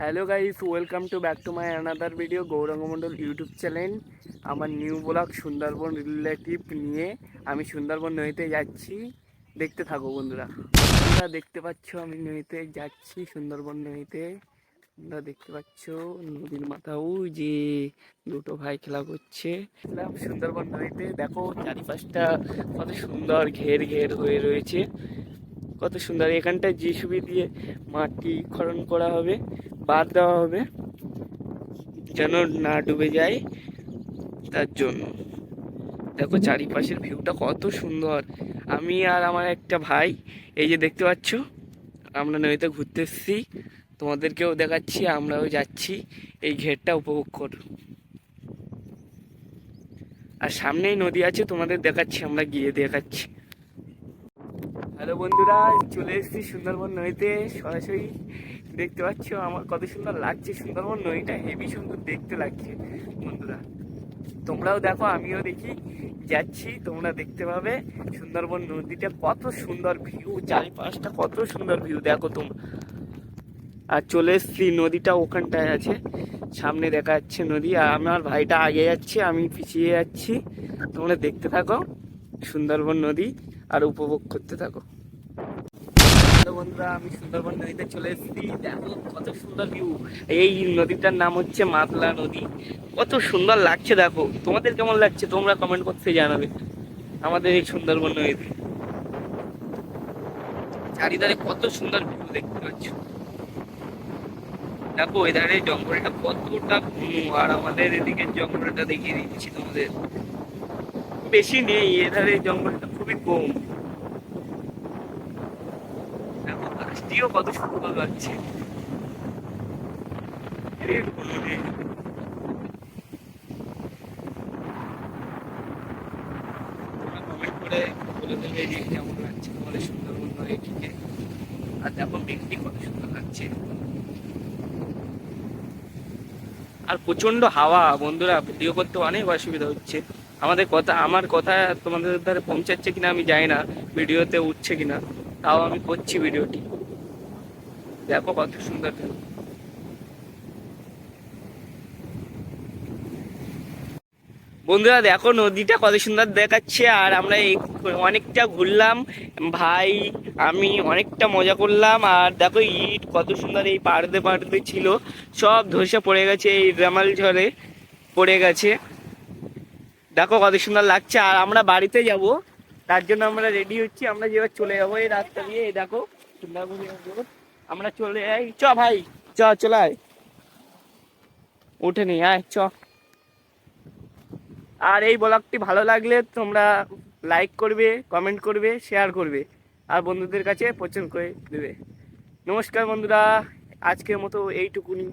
Hello guys welcome to back to my another video Gouranga Mondal YouTube channel আমার new blog Sundarban relative নিয়ে আমি সুন্দরবন নদীতে যাচ্ছি। দেখতে থাকো, বন্ধুরা। তোমরা দেখতে পাচ্ছ, আমি নদীতে যাচ্ছি সুন্দরবন নদীতে। তোমরা দেখতে পাচ্ছ, নদীর মাথা, ওই যে দুটো ভাই খেলা করছে। সুন্দরবন নদীতে, দেখো, চারিপাশটা কত সুন্দর ঘের ঘের হয়ে রয়েছে। কত সুন্দর। এখানটায় জিসিবি দিয়ে মাটি খনন করা হবে বাদ দেওয়া হবে, যেন না ডুবে যায় তার জন্য। দেখো চারিপাশের ভিউটা কত সুন্দর। আমি আর আমার একটা ভাই, এই যে দেখতে পাচ্ছ, আমরা নদীতে ঘুরতে এসেছি। তোমাদেরকেও দেখাচ্ছি, আমরাও যাচ্ছি এই ঘেরটা উপভোগ কর আর সামনেই নদী আছে, তোমাদের দেখাচ্ছি, আমরা গিয়ে দেখাচ্ছি। হ্যালো বন্ধুরা, চলে এসেছি সুন্দরবন নদীতে। সরাসরি দেখতে পাচ্ছ আমার কত সুন্দর লাগছে সুন্দরবন নদীটা হেভি সুন্দর দেখতে লাগছে বন্ধুরা। তোমরাও দেখো, আমিও দেখি, যাচ্ছি, তোমরা দেখতে পাবে সুন্দরবন নদীটা কত সুন্দর ভিউ চারিপাশটা কত সুন্দর ভিউ দেখো তোমরা। আর চলে এসছি, নদীটা ওখানটায় আছে, সামনে দেখা যাচ্ছে নদী, আর আমার ভাইটা আগে যাচ্ছে, আমি পিছিয়ে যাচ্ছি। তোমরা দেখতে থাকো সুন্দরবন নদী, আর উপভোগ করতে থাকো। সুন্দরবন নদীতে চলে দেখো কত সুন্দর ভিউ এই নদীটার নাম হচ্ছে মাতলা নদী। কত সুন্দর লাগছে দেখো। তোমাদের কেমন লাগছে? তোমরা কমেন্ট করতে জানাবে। আমাদের এই সুন্দরবন নদীতে। চারিধারে কত সুন্দর ভিউ দেখতে পাচ্ছ। দেখো এধারে জঙ্গলটা কতটা ঘন আর আমাদের এদিকে জঙ্গলটা দেখিয়ে দিচ্ছি তোমাদের। বেশি নেই এধারে জঙ্গলটা খুবই কম। গাছটিও কত সুন্দর লাগছে। সুন্দরবন। আর কত সুন্দর লাগছে। আর প্রচণ্ড হাওয়া, বন্ধুরা, ভিডিও করতে অনেক অসুবিধা হচ্ছে। আমাদের কথা, আমার কথা তোমাদের ধারে পৌঁছাচ্ছে কিনা আমি জানি না, ভিডিওতে উঠছে কিনা, তাও আমি করছি ভিডিওটি। দেখো কত সুন্দর। বন্ধুরা দেখো নদীটা কত সুন্দর দেখাচ্ছে, আর আমরা এই অনেকটা ঘুরলাম। ভাই, আমি অনেকটা মজা করলাম, আর দেখো ইট কত সুন্দর এই পাড়তে পাড়তে ছিল। সব ধসে পড়ে গেছে, এই রেমাল ঝড়ে পড়ে গেছে। দেখো কত সুন্দর লাগছে, আর আমরা বাড়িতে যাব। তার জন্য আমরা রেডি হচ্ছি, আমরা যেবার চলে যাব এই রাস্তা দিয়ে। এই দেখো, সুন্দরবন। আমরা চলে যাই চ ভাই, চ, চলে আয়। উঠেনি, আয়, চ। আর এই ব্লগটি ভালো লাগলে তোমরা লাইক করবে কমেন্ট করবে শেয়ার করবে। আর বন্ধুদের কাছে প্রচার করে দেবে। নমস্কার বন্ধুরা, আজকের মতো এইটুকুনি।